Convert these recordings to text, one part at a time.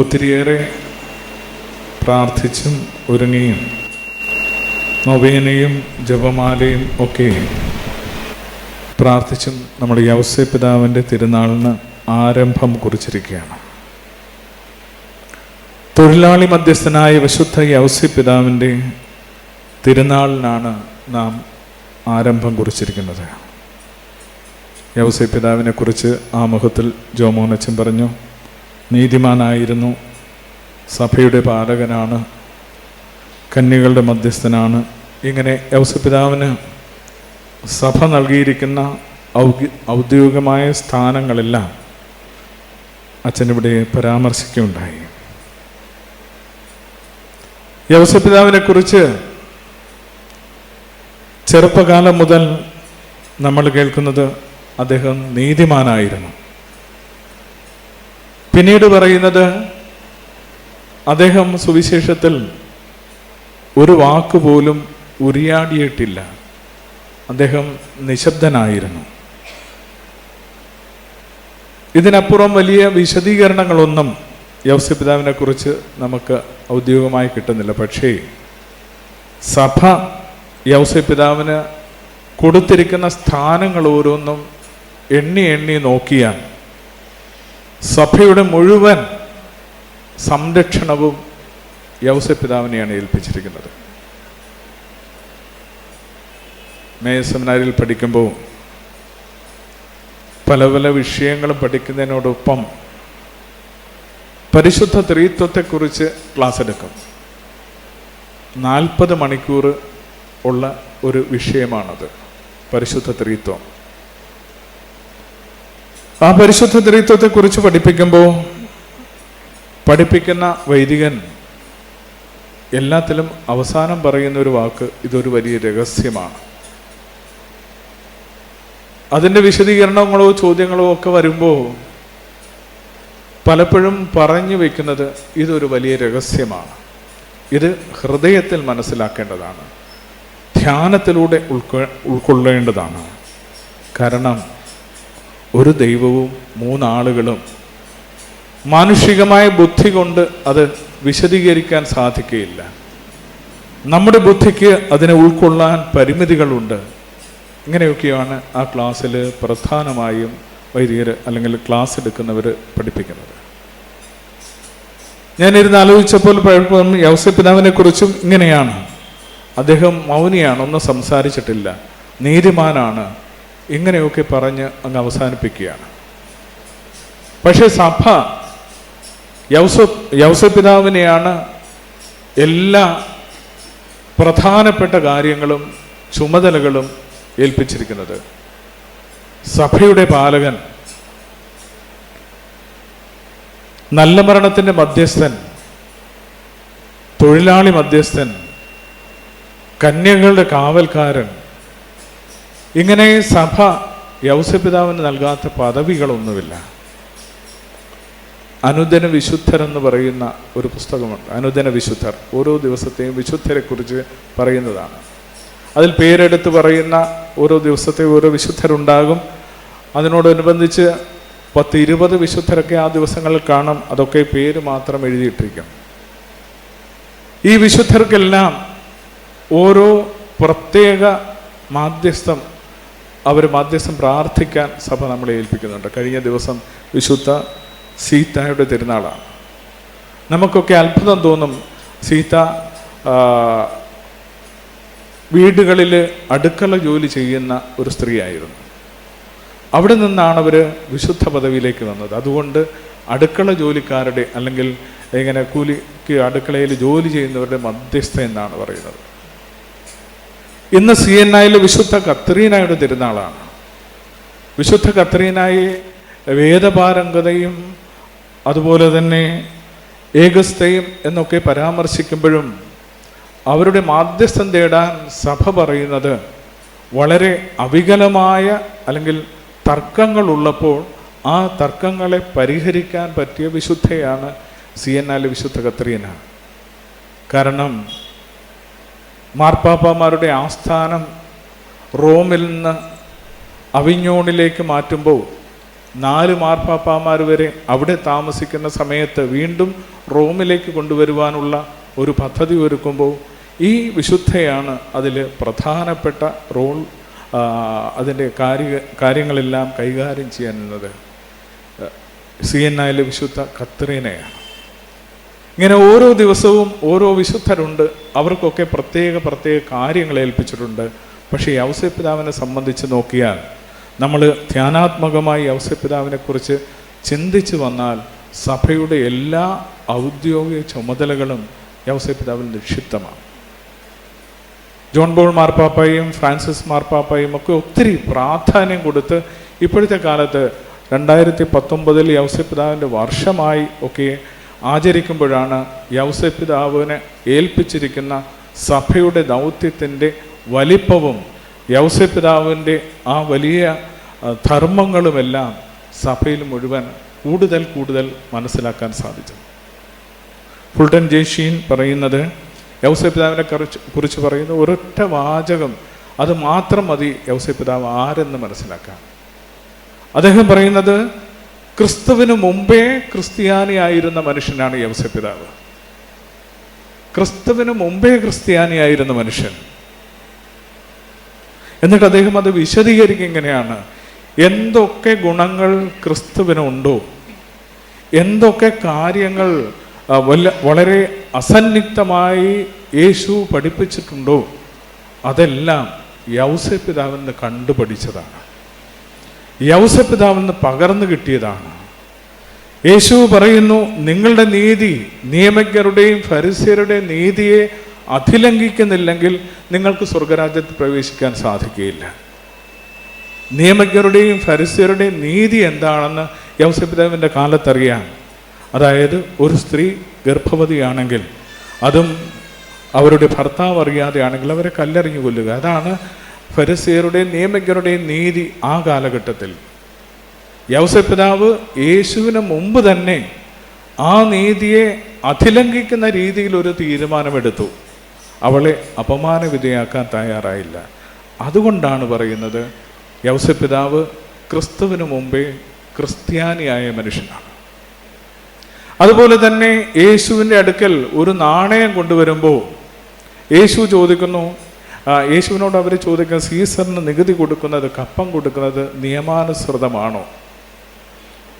ഒത്തിരിയേറെ പ്രാർത്ഥിച്ചും ഒരുങ്ങിയും നൊവേനയും ജപമാലയും ഒക്കെ പ്രാർത്ഥിച്ചും നമ്മുടെ യവസ്യ പിതാവിന്റെ തിരുനാളിന് ആരംഭം കുറിച്ചിരിക്കുകയാണ്. തൊഴിലാളി മധ്യസ്ഥനായ വിശുദ്ധ യവസ്യ പിതാവിന്റെ തിരുനാളിനാണ് നാം ആരംഭം കുറിച്ചിരിക്കുന്നത്. യവസ്യ പിതാവിനെ കുറിച്ച് ആമുഖത്തിൽ ജോമോനച്ചൻ പറഞ്ഞു നീതിമാനായിരുന്നു. സഭയുടെ പാലകനാണ്. കന്യകളുടെ മധ്യസ്ഥനാണ്. ഇങ്ങനെ യവസ്യ പിതാവിന് സഭ നൽകിയിരിക്കുന്ന ഔദ്യ ഔദ്യോഗികമായ സ്ഥാനങ്ങളെല്ലാം അച്ഛനിവിടെ പരാമർശിക്കുകയുണ്ടായി. യവസപിതാവിനെ കുറിച്ച് ചെറുപ്പകാലം മുതൽ നമ്മൾ കേൾക്കുന്നത് അദ്ദേഹം നീതിമാനായിരുന്നു. പിന്നീട് പറയുന്നത് അദ്ദേഹം സുവിശേഷത്തിൽ ഒരു വാക്ക് പോലും ഉരിയാടിയിട്ടില്ല. അദ്ദേഹം നിശബ്ദനായിരുന്നു. ഇതിനപ്പുറം വലിയ വിശദീകരണങ്ങളൊന്നും യവസ്യപിതാവിനെ കുറിച്ച് നമുക്ക് ഔദ്യോഗികമായി കിട്ടുന്നില്ല. പക്ഷേ സഭ യവസ്യപിതാവിന് കൊടുത്തിരിക്കുന്ന സ്ഥാനങ്ങൾ ഓരോന്നും എണ്ണി എണ്ണി നോക്കിയാൽ സഭയുടെ മുഴുവൻ സംരക്ഷണവും യവസ്യപിതാവിനെയാണ് ഏൽപ്പിച്ചിരിക്കുന്നത്. മേയ സെമിനാരിൽ പഠിക്കുമ്പോൾ പല പല വിഷയങ്ങളും പഠിക്കുന്നതിനോടൊപ്പം പരിശുദ്ധ ത്രീത്വത്തെക്കുറിച്ച് ക്ലാസ് എടുക്കും. നാൽപ്പത് മണിക്കൂർ ഉള്ള ഒരു വിഷയമാണത് പരിശുദ്ധ ത്രീത്വം. ആ പരിശുദ്ധ ത്രീത്വത്തെക്കുറിച്ച് പഠിപ്പിക്കുമ്പോൾ പഠിപ്പിക്കുന്ന വൈദികൻ എല്ലാത്തിലും അവസാനം പറയുന്ന ഒരു വാക്ക് ഇതൊരു വലിയ രഹസ്യമാണ്. അതിന്റെ വിശദീകരണങ്ങളോ ചോദ്യങ്ങളോ ഒക്കെ വരുമ്പോൾ പലപ്പോഴും പറഞ്ഞു വെക്കുന്നത് ഇതൊരു വലിയ രഹസ്യമാണ്. ഇത് ഹൃദയത്തിൽ മനസ്സിലാക്കേണ്ടതാണ്. ധ്യാനത്തിലൂടെ ഉൾക്കൊ ഉൾക്കൊള്ളേണ്ടതാണ്. കാരണം ഒരു ദൈവവും മൂന്നാളുകളും മാനുഷികമായ ബുദ്ധി കൊണ്ട് അത് വിശദീകരിക്കാൻ സാധിക്കുകയില്ല. നമ്മുടെ ബുദ്ധിക്ക് അതിനെ ഉൾക്കൊള്ളാൻ പരിമിതികളുണ്ട്. ഇങ്ങനെയൊക്കെയാണ് ആ ക്ലാസ്സിൽ പ്രധാനമായും വൈദികർ അല്ലെങ്കിൽ ക്ലാസ് എടുക്കുന്നവർ പഠിപ്പിക്കുന്നത്. ഞാനിരുന്ന് ആലോചിച്ചപ്പോൾ പഴപ്പം യവസപിതാവിനെ കുറിച്ചും ഇങ്ങനെയാണ്. അദ്ദേഹം മൗനിയാണ് ഒന്നും സംസാരിച്ചിട്ടില്ല. നീതിമാനാണ്. ഇങ്ങനെയൊക്കെ പറഞ്ഞ് അങ്ങ് അവസാനിപ്പിക്കുകയാണ്. പക്ഷേ സഭ യൗസ യൗസപിതാവിനെയാണ് എല്ലാ പ്രധാനപ്പെട്ട കാര്യങ്ങളും ചുമതലകളും ഏൽപ്പിച്ചിരിക്കുന്നത്. സഭയുടെ പാലകൻ നല്ല മരണത്തിന്റെ മധ്യസ്ഥൻ തൊഴിലാളി മധ്യസ്ഥൻ കന്യകളുടെ കാവൽക്കാരൻ ഇങ്ങനെ സഭ യൗസപിതാവിന് നൽകാത്ത പദവികളൊന്നുമില്ല. അനുദിന വിശുദ്ധർ എന്ന് പറയുന്ന ഒരു പുസ്തകമുണ്ട്. അനുദിന വിശുദ്ധർ. ഓരോ ദിവസത്തെയും വിശുദ്ധരെ കുറിച്ച് പറയുന്നതാണ്. അതിൽ പേരെടുത്ത് പറയുന്ന ഓരോ ദിവസത്തെ ഓരോ വിശുദ്ധരുണ്ടാകും. അതിനോടനുബന്ധിച്ച് പത്ത് ഇരുപത് വിശുദ്ധരൊക്കെ ആ ദിവസങ്ങളിൽ കാണും. അതൊക്കെ പേര് മാത്രം എഴുതിയിട്ടിരിക്കും ഈ വിശുദ്ധർക്കെല്ലാം ഓരോ പ്രത്യേക മാധ്യസ്ഥം അവർ മധ്യസ്ഥം പ്രാർത്ഥിക്കാൻ സഭ നമ്മളെ ഏൽപ്പിക്കുന്നുണ്ട്. കഴിഞ്ഞ ദിവസം വിശുദ്ധ സീതായുടെ തിരുനാളാണ്. നമുക്കൊക്കെ അത്ഭുതം തോന്നും സീത വീടുകളിൽ അടുക്കള ജോലി ചെയ്യുന്ന ഒരു സ്ത്രീയായിരുന്നു. അവിടെ നിന്നാണ് അവർ വിശുദ്ധ പദവിയിലേക്ക് വന്നത്. അതുകൊണ്ട് അടുക്കള ജോലിക്കാരുടെ അല്ലെങ്കിൽ ഇങ്ങനെ കൂലിക്ക് അടുക്കളയിൽ ജോലി ചെയ്യുന്നവരുടെ മധ്യസ്ഥ എന്നാണ് പറയുന്നത്. ഇന്ന് സി എൻ ഐയിൽ വിശുദ്ധ കത്രീനായുടെ തിരുനാളാണ്. വിശുദ്ധ കത്രീനായി വേദപാരംഗതയും അതുപോലെ തന്നെ ഏകസ്ഥയും എന്നൊക്കെ പരാമർശിക്കുമ്പോഴും അവരുടെ മാധ്യസ്ഥം തേടാൻ സഭ പറയുന്നത് വളരെ അവികലമായ അല്ലെങ്കിൽ തർക്കങ്ങളുള്ളപ്പോൾ ആ തർക്കങ്ങളെ പരിഹരിക്കാൻ പറ്റിയ വിശുദ്ധയാണ് സി എൻ ആലെ വിശുദ്ധ കത്രീന. കാരണം മാർപ്പാപ്പമാരുടെ ആസ്ഥാനം റോമിൽ നിന്ന് അവിഞ്ഞോണിലേക്ക് മാറ്റുമ്പോൾ നാല് മാർപ്പാപ്പാമാർ വരെ അവിടെ താമസിക്കുന്ന സമയത്ത് വീണ്ടും റോമിലേക്ക് കൊണ്ടുവരുവാനുള്ള ഒരു പദ്ധതി ഒരുക്കുമ്പോൾ ഈ വിശുദ്ധയാണ് അതിൽ പ്രധാനപ്പെട്ട റോൾ അതിന്റെ കാര്യ കാര്യങ്ങളെല്ലാം കൈകാര്യം ചെയ്യാനുള്ളത്. സി എൻ ഐയിലെ വിശുദ്ധ കത്രീനയാണ്. ഇങ്ങനെ ഓരോ ദിവസവും ഓരോ വിശുദ്ധരുണ്ട്. അവർക്കൊക്കെ പ്രത്യേക പ്രത്യേക കാര്യങ്ങൾ ഏൽപ്പിച്ചിട്ടുണ്ട്. പക്ഷേ ഈ ഔസപിതാവിനെ സംബന്ധിച്ച് നോക്കിയാൽ നമ്മൾ ധ്യാനാത്മകമായി ഔസപിതാവിനെ കുറിച്ച് ചിന്തിച്ചു വന്നാൽ സഭയുടെ എല്ലാ ഔദ്യോഗിക ചുമതലകളും ഔസപിതാവിൽ നിക്ഷിപ്തമാണ്. ജോൺ ബോൾ മാർപ്പാപ്പയും ഫ്രാൻസിസ് മാർപ്പാപ്പയും ഒക്കെ ഒത്തിരി പ്രാധാന്യം കൊടുത്ത് ഇപ്പോഴത്തെ കാലത്ത് രണ്ടായിരത്തി പത്തൊമ്പതിൽ യൗസപിതാവിന്റെ വർഷമായി ഒക്കെ ആചരിക്കുമ്പോഴാണ് യൗസപിതാവിനെ ഏൽപ്പിച്ചിരിക്കുന്ന സഭയുടെ ദൗത്യത്തിന്റെ വലിപ്പവും യൗസപിതാവിന്റെ ആ വലിയ ധർമ്മങ്ങളുമെല്ലാം സഭയിൽ മുഴുവൻ കൂടുതൽ കൂടുതൽ മനസ്സിലാക്കാൻ സാധിച്ചു ഫുൾട്ടൻ ജേഷീൻ പറയുന്നത് യൗസപിതാവിനെ കുറിച്ച് കുറിച്ച് പറയുന്ന ഒരൊറ്റ വാചകം അത് മാത്രം മതി യൗസപിതാവ് ആരെന്ന് മനസ്സിലാക്കാൻ. അദ്ദേഹം പറയുന്നത് ക്രിസ്തുവിന് മുമ്പേ ക്രിസ്ത്യാനിയായിരുന്ന മനുഷ്യനാണ് യൗസപിതാവ് ക്രിസ്തുവിന് മുമ്പേ ക്രിസ്ത്യാനിയായിരുന്ന മനുഷ്യൻ. എന്നിട്ട് അദ്ദേഹം അത് വിശദീകരിക്കുക എങ്ങനെയാണ് എന്തൊക്കെ ഗുണങ്ങൾ ക്രിസ്തുവിനുണ്ടോ എന്തൊക്കെ കാര്യങ്ങൾ വളരെ അസന്നിഗ്ധമായി യേശു പഠിപ്പിച്ചിട്ടുണ്ടോ? അതെല്ലാം യൗസപിതാവിൽ നിന്ന് കണ്ടുപഠിച്ചതാണ്. യൗസപിതാവിൽ നിന്ന് പകർന്നു കിട്ടിയതാണ്. യേശു പറയുന്നു നിങ്ങളുടെ നീതി നിയമജ്ഞരുടെയും ഫരിസ്യരുടെയും നീതിയെ അതിലംഘിക്കുന്നില്ലെങ്കിൽ നിങ്ങൾക്ക് സ്വർഗരാജ്യത്ത് പ്രവേശിക്കാൻ സാധിക്കുകയില്ല. നിയമജ്ഞരുടെയും ഫരിസ്യരുടെയും നീതി എന്താണെന്ന് യൗസപിതാവിന്റെ കാലത്തറിയാം. അതായത് ഒരു സ്ത്രീ ഗർഭവതിയാണെങ്കിൽ അതും അവരുടെ ഭർത്താവ് അറിയാതെയാണെങ്കിൽ അവരെ കല്ലെറിഞ്ഞു കൊല്ലുക. അതാണ് ഫരിസ്യരുടെയും നിയമജ്ഞരുടെയും നീതി ആ കാലഘട്ടത്തിൽ. യവസപിതാവ് യേശുവിന് മുമ്പ് തന്നെ ആ നീതിയെ അതിലംഘിക്കുന്ന രീതിയിൽ ഒരു തീരുമാനമെടുത്തു. അവളെ അപമാന വിധേയാക്കാൻ തയ്യാറായില്ല. അതുകൊണ്ടാണ് പറയുന്നത് യവസപിതാവ് ക്രിസ്തുവിന് മുമ്പേ ക്രിസ്ത്യാനിയായ മനുഷ്യനാണ്. അതുപോലെ തന്നെ യേശുവിന്റെ അടുക്കൽ ഒരു നാണയം കൊണ്ടുവരുമ്പോൾ യേശു ചോദിക്കുന്നു യേശുവിനോട് അവർ ചോദിക്കുന്ന സീസറിന് നികുതി കൊടുക്കുന്നത് കപ്പം കൊടുക്കുന്നത് നിയമാനുസൃതമാണോ?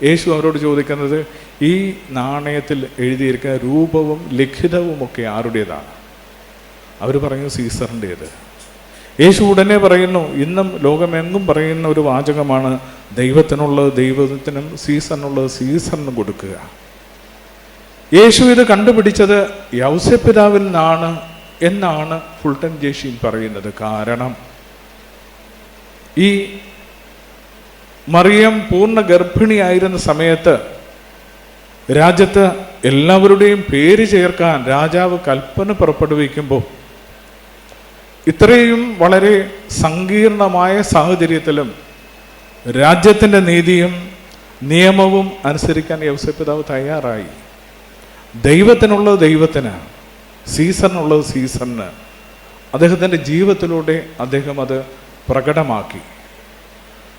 യേശു അവരോട് ചോദിക്കുന്നത് ഈ നാണയത്തിൽ എഴുതിയിരിക്കുന്ന രൂപവും ലിഖിതവും ഒക്കെ ആരുടേതാണ്? അവർ പറഞ്ഞു സീസറിന്റേത്. യേശു ഉടനെ പറയുന്നു ഇന്നും ലോകമെങ്ങും പറയുന്ന ഒരു വാചകമാണ് ദൈവത്തിനുള്ളത് ദൈവത്തിനും സീസറിനുള്ളത് സീസറിനും കൊടുക്കുക. യേശു ഇത് കണ്ടുപിടിച്ചത് യൗസ്യപിതാവിൽ നിന്നാണ് എന്നാണ് ഫുൾട്ടൻ ജേഷീൻ പറയുന്നത് കാരണം ഈ മറിയം പൂർണ ഗർഭിണിയായിരുന്ന സമയത്ത് രാജ്യത്ത് എല്ലാവരുടെയും പേര് ചേർക്കാൻ രാജാവ് കൽപ്പന പുറപ്പെടുവിക്കുമ്പോൾ ഇത്രയും വളരെ സങ്കീർണമായ സാഹചര്യത്തിലും രാജ്യത്തിന്റെ നീതിയും നിയമവും അനുസരിക്കാൻ യവസപിതാവ് തയ്യാറായി. ദൈവത്തിനുള്ളത് ദൈവത്തിന് സീസറിനുള്ളത് സീസണിന്. അദ്ദേഹത്തിന്റെ ജീവിതത്തിലൂടെ അദ്ദേഹം അത് പ്രകടമാക്കി.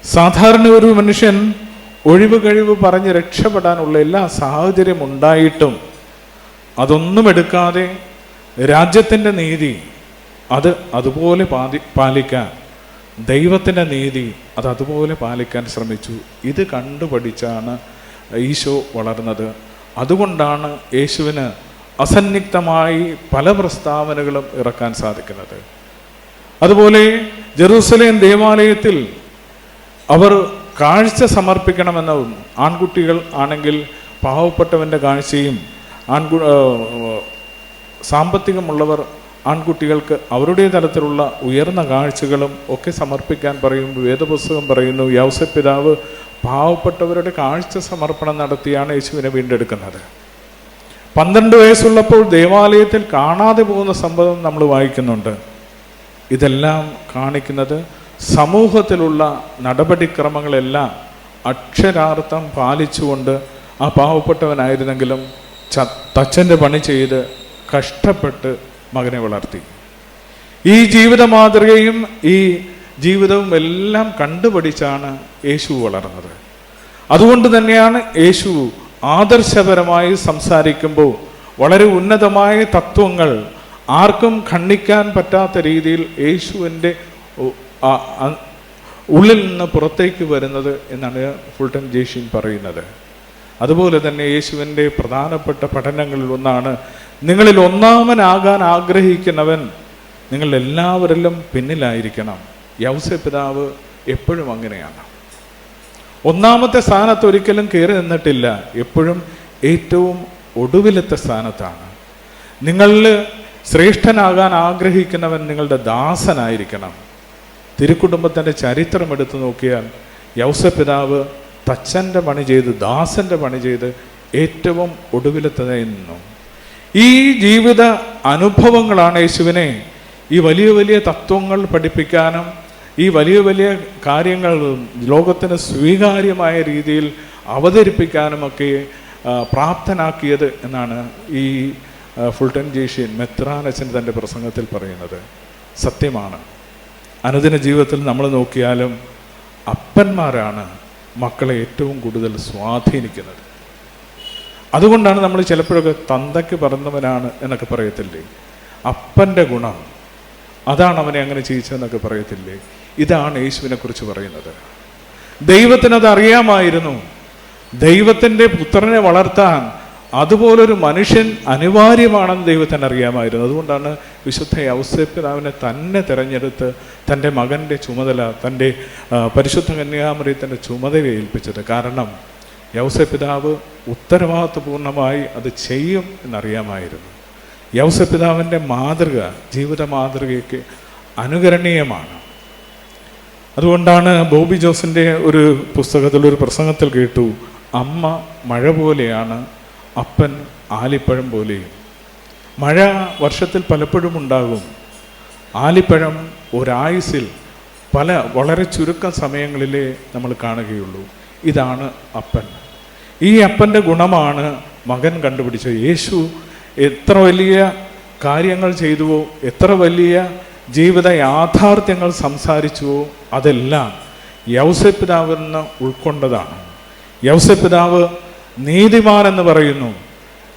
സാധാരണ ഒരു മനുഷ്യൻ ഒഴിവ് കഴിവ് പറഞ്ഞ് രക്ഷപ്പെടാനുള്ള എല്ലാ സാഹചര്യം ഉണ്ടായിട്ടും അതൊന്നും എടുക്കാതെ രാജ്യത്തിന്റെ നീതി അത് അതുപോലെ പാതി പാലിക്കാൻ ദൈവത്തിന്റെ നീതി അത് അതുപോലെ പാലിക്കാൻ ശ്രമിച്ചു. ഇത് കണ്ടുപഠിച്ചാണ് ഈശോ വളർന്നത്. അതുകൊണ്ടാണ് യേശുവിന് അസന്നിഗ്ധമായി പല പ്രസ്താവനകളും ഇറക്കാൻ സാധിക്കുന്നത്. അതുപോലെ ജെറൂസലേം ദേവാലയത്തിൽ അവർ കാഴ്ച സമർപ്പിക്കണമെന്നും ആൺകുട്ടികൾ ആണെങ്കിൽ പാവപ്പെട്ടവന്റെ കാഴ്ചയും ആൺകു സാമ്പത്തികമുള്ളവർ ആൺകുട്ടികൾക്ക് അവരുടെ തലത്തിലുള്ള ഉയർന്ന കാഴ്ചകളും ഒക്കെ സമർപ്പിക്കാൻ പറയും വേദപുസ്തകം പറയുന്നു യൗസപിതാവ് പാവപ്പെട്ടവരുടെ കാഴ്ച സമർപ്പണം നടത്തിയാണ് യേശുവിനെ വീണ്ടെടുക്കുന്നത്. പന്ത്രണ്ട് വയസ്സുള്ളപ്പോൾ ദേവാലയത്തിൽ കാണാതെ പോകുന്ന സംഭവം നമ്മൾ വായിക്കുന്നുണ്ട്. ഇതെല്ലാം കാണിക്കുന്നത് സമൂഹത്തിലുള്ള നടപടിക്രമങ്ങളെല്ലാം അക്ഷരാർത്ഥം പാലിച്ചുകൊണ്ട് ആ പാവപ്പെട്ടവനായിരുന്നെങ്കിലും ച തച്ചന്റെ പണി ചെയ്ത് കഷ്ടപ്പെട്ട് മകനെ വളർത്തി. ഈ ജീവിത മാതൃകയും ഈ ജീവിതവും എല്ലാം കണ്ടുപഠിച്ചാണ് യേശു വളർന്നത്. അതുകൊണ്ട് തന്നെയാണ് യേശു ആദർശപരമായി സംസാരിക്കുമ്പോൾ വളരെ ഉന്നതമായ തത്വങ്ങൾ ആർക്കും ഖണ്ഡിക്കാൻ പറ്റാത്ത രീതിയിൽ യേശുവിന്റെ ഉള്ളിൽ നിന്ന് പുറത്തേക്ക് വരുന്നത് എന്നാണ് ഫുൾട്ടൻ ജേഷീൻ പറയുന്നത്. അതുപോലെ തന്നെ യേശുവിന്റെ പ്രധാനപ്പെട്ട പഠനങ്ങളിൽ ഒന്നാണ് നിങ്ങളിൽ ഒന്നാമനാകാൻ ആഗ്രഹിക്കുന്നവൻ നിങ്ങൾ എല്ലാവരിലും പിന്നിലായിരിക്കണം. യൗസ പിതാവ് എപ്പോഴും അങ്ങനെയാണ്. ഒന്നാമത്തെ സ്ഥാനത്ത് ഒരിക്കലും കയറി നിന്നിട്ടില്ല. എപ്പോഴും ഏറ്റവും ഒടുവിലത്തെ സ്ഥാനത്താണ്. നിങ്ങളിൽ ശ്രേഷ്ഠനാകാൻ ആഗ്രഹിക്കുന്നവൻ നിങ്ങളുടെ ദാസനായിരിക്കണം. തിരുക്കുടുംബത്തിന്റെ ചരിത്രം എടുത്തു നോക്കിയാൽ യൗസ പിതാവ് തച്ചന്റെ പണി ചെയ്ത് ദാസന്റെ പണി ചെയ്ത് ഏറ്റവും ഒടുവിലത്തതായി നിന്നു ഈ ജീവിത അനുഭവങ്ങളാണ് യേശുവിനെ ഈ വലിയ വലിയ തത്വങ്ങൾ പഠിപ്പിക്കാനും ഈ വലിയ വലിയ കാര്യങ്ങൾ ലോകത്തിന് സ്വീകാര്യമായ രീതിയിൽ അവതരിപ്പിക്കാനുമൊക്കെ പ്രാപ്തനാക്കിയത് എന്നാണ് ഈ ഫുൾട്ടൻ ജേഷ്യൻ മെത്രാനച്ചൻ തന്റെ പ്രസംഗത്തിൽ പറയുന്നത്. സത്യമാണ്. അനുദിന ജീവിതത്തിൽ നമ്മൾ നോക്കിയാലും അപ്പന്മാരാണ് മക്കളെ ഏറ്റവും കൂടുതൽ സ്വാധീനിക്കുന്നത്. അതുകൊണ്ടാണ് നമ്മൾ ചിലപ്പോഴൊക്കെ തന്തയ്ക്ക് പറന്നവനാണ് എന്നൊക്കെ പറയത്തില്ലേ? അപ്പന്റെ ഗുണം അതാണ് അവനെ അങ്ങനെ ചെയ്യിച്ചതെന്നൊക്കെ പറയത്തില്ലേ? ഇതാണ് യേശുവിനെ കുറിച്ച് പറയുന്നത്. ദൈവത്തിനത് അറിയാമായിരുന്നു ദൈവത്തിന്റെ പുത്രനെ വളർത്താൻ അതുപോലൊരു മനുഷ്യൻ അനിവാര്യമാണെന്ന് ദൈവത്തിന് അറിയാമായിരുന്നു അതുകൊണ്ടാണ് വിശുദ്ധ ഔസേപ്പിതാവിനെ തന്നെ തിരഞ്ഞെടുത്ത് തന്റെ മകന്റെ ചുമതല തന്റെ പരിശുദ്ധ കന്യാമറിയത്തിന്റെ ചുമതല ഏൽപ്പിച്ചത്. കാരണം യൗസപിതാവ് ഉത്തരവാദിത്വപൂർണമായി അത് ചെയ്യും എന്നറിയാമായിരുന്നു. യൗസപിതാവിന്റെ മാതൃക ജീവിത മാതൃകയ്ക്ക് അനുകരണീയമാണ്. അതുകൊണ്ടാണ് ബോബി ജോസിന്റെ ഒരു പുസ്തകത്തിൽ ഒരു പ്രസംഗത്തിൽ കേട്ടു അമ്മ മഴ പോലെയാണ് അപ്പൻ ആലിപ്പഴം പോലെയും. മഴ വർഷത്തിൽ പലപ്പോഴും ഉണ്ടാകും. ആലിപ്പഴം ഒരായുസിൽ പല വളരെ ചുരുക്കം സമയങ്ങളിലേ നമ്മൾ കാണുകയുള്ളൂ. ഇതാണ് അപ്പൻ. ഈ അപ്പന്റെ ഗുണമാണ് മകൻ കണ്ടുപിടിച്ചത്. യേശു എത്ര വലിയ കാര്യങ്ങൾ ചെയ്തുവോ എത്ര വലിയ ജീവിത യാഥാർത്ഥ്യങ്ങൾ സംസാരിച്ചുവോ അതെല്ലാം യൗസപിതാവിൽ നിന്ന് ഉൾക്കൊണ്ടതാണ്. യൗസപിതാവ് നീതിമാൻ എന്ന് പറയുന്നു.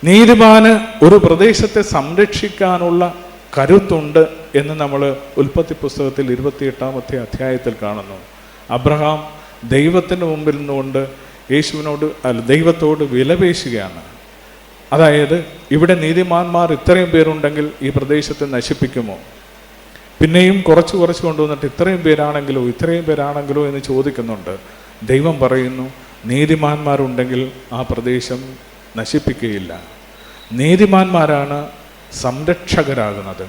നീതിമാന് ഒരു പ്രദേശത്തെ സംരക്ഷിക്കാനുള്ള കരുത്തുണ്ട് എന്ന് നമ്മൾ ഉൽപ്പത്തി പുസ്തകത്തിൽ ഇരുപത്തിയെട്ടാമത്തെ അധ്യായത്തിൽ കാണുന്നു. അബ്രഹാം ദൈവത്തിന് മുമ്പിൽ നിന്നുകൊണ്ട് യേശുവിനോട് അല്ല ദൈവത്തോട് വിലപേശുകയാണ്. അതായത് ഇവിടെ നീതിമാന്മാർ ഇത്രയും പേരുണ്ടെങ്കിൽ ഈ പ്രദേശത്തെ നശിപ്പിക്കുമോ? പിന്നെയും കുറച്ച് കുറച്ച് കൊണ്ടുവന്നിട്ട് ഇത്രയും പേരാണെങ്കിലോ ഇത്രയും പേരാണെങ്കിലോ എന്ന് ചോദിക്കുന്നുണ്ട്. ദൈവം പറയുന്നു നീതിമാന്മാരുണ്ടെങ്കിൽ ആ പ്രദേശം നശിപ്പിക്കുകയില്ല. നീതിമാന്മാരാണ് സംരക്ഷകരാകുന്നത്.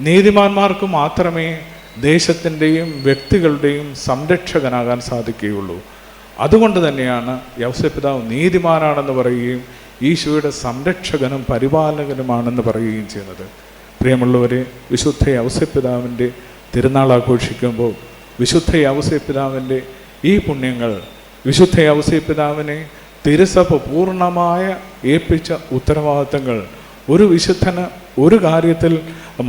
നീതിമാന്മാർക്ക് മാത്രമേ ദേശത്തിന്റെയും വ്യക്തികളുടെയും സംരക്ഷകനാകാൻ സാധിക്കുകയുള്ളൂ. അതുകൊണ്ട് തന്നെയാണ് യൗസപിതാവ് നീതിമാനാണെന്ന് പറയുകയും ഈശോയുടെ സംരക്ഷകനും പരിപാലകനുമാണെന്ന് പറയുകയും ചെയ്യുന്നത്. പ്രിയമുള്ളവരെ വിശുദ്ധ യൗസപിതാവിന്റെ തിരുനാൾ ആഘോഷിക്കുമ്പോൾ വിശുദ്ധ യൗസപിതാവിന്റെ ഈ പുണ്യങ്ങൾ വിശുദ്ധ യൗസപിതാവിനെ തിരുസഭ പൂർണമായ ഏൽപ്പിച്ച ഉത്തരവാദിത്തങ്ങൾ ഒരു വിശുദ്ധന് ഒരു കാര്യത്തിൽ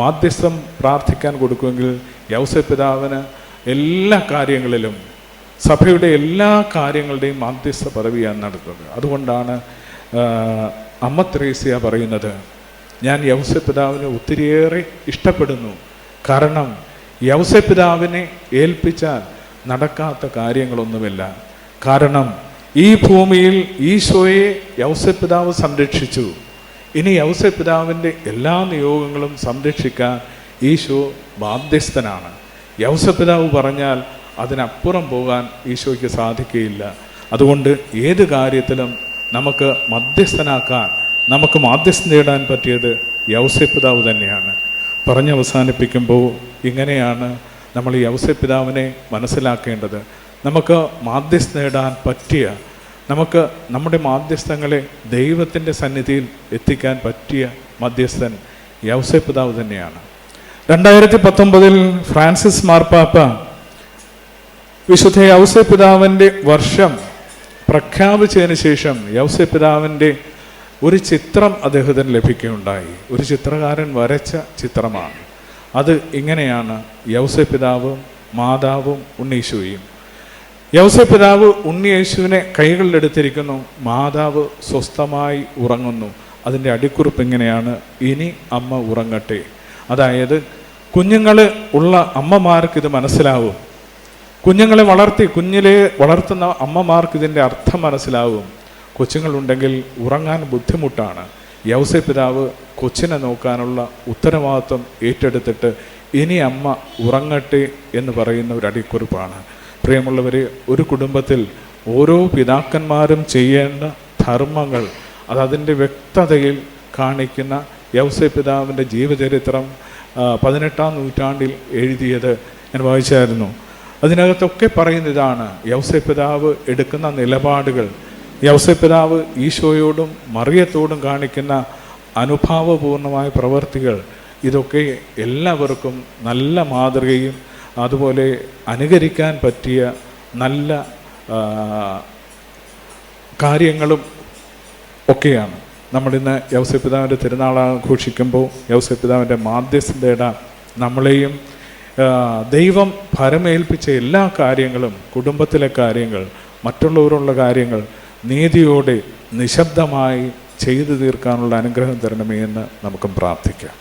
മാധ്യസ്ഥം പ്രാർത്ഥിക്കാൻ കൊടുക്കുമെങ്കിൽ യൗസപിതാവിന് എല്ലാ കാര്യങ്ങളിലും സഭയുടെ എല്ലാ കാര്യങ്ങളുടെയും മാധ്യസ്ഥ പദവിയാണ് നടത്തുന്നത്. അതുകൊണ്ടാണ് അമ്മ ത്രേസ്യ പറയുന്നത് ഞാൻ യൗസപിതാവിനെ ഒത്തിരിയേറെ ഇഷ്ടപ്പെടുന്നു. കാരണം യൗസപിതാവിനെ ഏൽപ്പിച്ചാൽ നടക്കാത്ത കാര്യങ്ങളൊന്നുമില്ല. കാരണം ഈ ഭൂമിയിൽ ഈശോയെ യൗസപിതാവ് സംരക്ഷിച്ചു. ഇനി യൗസപിതാവിന്റെ എല്ലാ നിയോഗങ്ങളും സംരക്ഷിക്കാൻ ഈശോ ബാധ്യസ്ഥനാണ്. യൗസപിതാവ് പറഞ്ഞാൽ അതിനപ്പുറം പോകാൻ ഈശോയ്ക്ക് സാധിക്കുകയില്ല. അതുകൊണ്ട് ഏത് കാര്യത്തിലും നമുക്ക് മധ്യസ്ഥനാക്കാൻ നമുക്ക് മാധ്യസ്ഥം നേടാൻ പറ്റിയത് യൗസപിതാവ് തന്നെയാണ്. പറഞ്ഞ് അവസാനിപ്പിക്കുമ്പോൾ ഇങ്ങനെയാണ് നമ്മൾ ഈ യൗസപിതാവിനെ മനസ്സിലാക്കേണ്ടത്. നമുക്ക് മാധ്യസ്ഥ നേടാൻ പറ്റിയ നമുക്ക് നമ്മുടെ മാധ്യസ്ഥങ്ങളെ ദൈവത്തിന്റെ സന്നിധിയിൽ എത്തിക്കാൻ പറ്റിയ മധ്യസ്ഥൻ യൗസപിതാവ് തന്നെയാണ്. രണ്ടായിരത്തി പത്തൊമ്പതിൽ ഫ്രാൻസിസ് മാർപ്പാപ്പ വിശുദ്ധ യൗസപിതാവിന്റെ വർഷം പ്രഖ്യാപിച്ചതിന് ശേഷം യൗസപിതാവിന്റെ ഒരു ചിത്രം അദ്ദേഹത്തിന് ലഭിക്കുകയുണ്ടായി. ഒരു ചിത്രകാരൻ വരച്ച ചിത്രമാണ്. അത് ഇങ്ങനെയാണ് യൗസ പിതാവും മാതാവും ഉണ്ണീശുവയും യൗസ പിതാവ് ഉണ്ണിയേശുവിനെ കൈകളിലെടുത്തിരിക്കുന്നു മാതാവ് സ്വസ്ഥമായി ഉറങ്ങുന്നു. അതിന്റെ അടിക്കുറിപ്പ് ഇങ്ങനെയാണ് ഇനി അമ്മ ഉറങ്ങട്ടെ. അതായത് കുഞ്ഞുങ്ങൾ ഉള്ള അമ്മമാർക്ക് ഇത് മനസ്സിലാവും. കുഞ്ഞുങ്ങളെ വളർത്തി കുഞ്ഞിലെ വളർത്തുന്ന അമ്മമാർക്ക് ഇതിന്റെ അർത്ഥം മനസ്സിലാവും. കൊച്ചുങ്ങളുണ്ടെങ്കിൽ ഉറങ്ങാൻ ബുദ്ധിമുട്ടാണ്. യൗസ പിതാവ് കൊച്ചിനെ നോക്കാനുള്ള ഉത്തരവാദിത്വം ഏറ്റെടുത്തിട്ട് ഇനി അമ്മ ഉറങ്ങട്ടെ എന്ന് പറയുന്ന ഒരു അടിക്കുറിപ്പാണ്. പ്രിയമുള്ളവരെ ഒരു കുടുംബത്തിൽ ഓരോ പിതാക്കന്മാരും ചെയ്യേണ്ട ധർമ്മങ്ങൾ അതതിന്റെ വ്യക്തതയിൽ കാണിക്കുന്ന യൗസ പിതാവിന്റെ ജീവചരിത്രം പതിനെട്ടാം നൂറ്റാണ്ടിൽ എഴുതിയത് ഞാൻ വായിച്ചായിരുന്നു. അതിനകത്തൊക്കെ പറയുന്ന ഇതാണ് യൗസ പിതാവ് എടുക്കുന്ന നിലപാടുകൾ. യൗസ പിതാവ് ഈശോയോടും മറിയത്തോടും കാണിക്കുന്ന അനുഭാവപൂർണമായ പ്രവർത്തികൾ ഇതൊക്കെ എല്ലാവർക്കും നല്ല മാതൃകയും അതുപോലെ അനുകരിക്കാൻ പറ്റിയ നല്ല കാര്യങ്ങളും ഒക്കെയാണ്. നമ്മളിന്ന് യൗസപിതാവിന്റെ തിരുനാൾ ആഘോഷിക്കുമ്പോൾ യൗസപിതാവിന്റെ മാധ്യസ്ഥതയുടെ നമ്മളെയും ദൈവം ഭരമേൽപ്പിച്ച എല്ലാ കാര്യങ്ങളും കുടുംബത്തിലെ കാര്യങ്ങൾ മറ്റുള്ളവരുള്ള കാര്യങ്ങൾ നീതിയോടെ നിശബ്ദമായി ചെയ്തു തീർക്കാനുള്ള അനുഗ്രഹം തരണമേ എന്ന് നമുക്കും പ്രാർത്ഥിക്കാം.